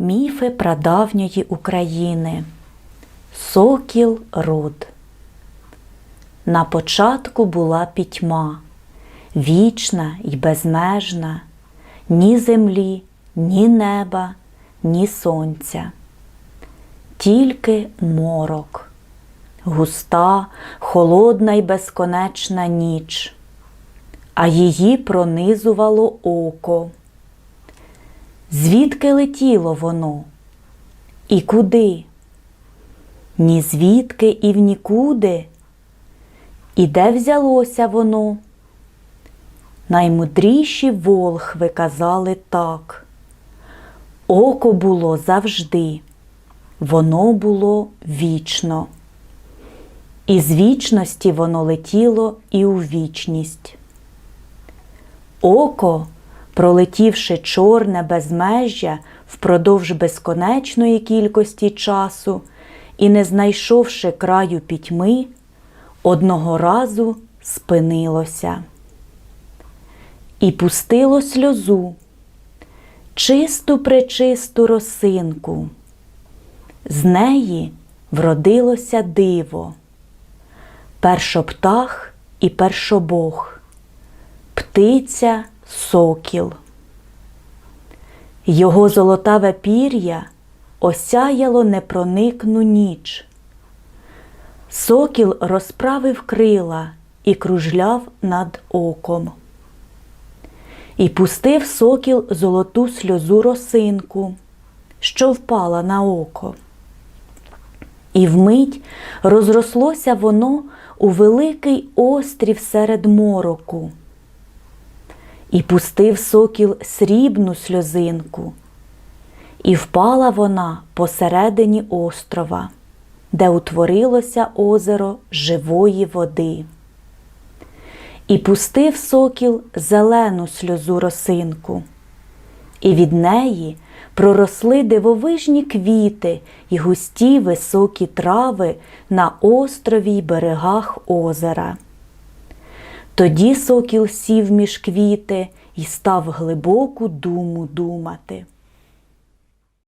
Міфи прадавньої України. Сокіл род. На початку була пітьма, вічна й безмежна, ні землі, ні неба, ні сонця. Тільки морок, густа, холодна й безконечна ніч, а її пронизувало око. Звідки летіло воно? І куди? Ні звідки і в нікуди? І де взялося воно? Наймудріші волхви казали так. Око було завжди, воно було вічно. І з вічності воно летіло і у вічність. Око, пролетівши чорне безмежжя впродовж безконечної кількості часу і не знайшовши краю пітьми, одного разу спинилося. І пустило сльозу, чисту пречисту росинку. З неї вродилося диво, першоптах і першобог, птиця сокіл. Його золотаве пір'я осяяло непроникну ніч. Сокіл розправив крила і кружляв над оком. І пустив сокіл золоту сльозу росинку, що впала на око. І вмить розрослося воно у великий острів серед мороку. І пустив сокіл срібну сльозинку, і впала вона посередині острова, де утворилося озеро живої води. І пустив сокіл зелену сльозу росинку, і від неї проросли дивовижні квіти й густі високі трави на острові й берегах озера. Тоді сокіл сів між квіти і став глибоку думу думати.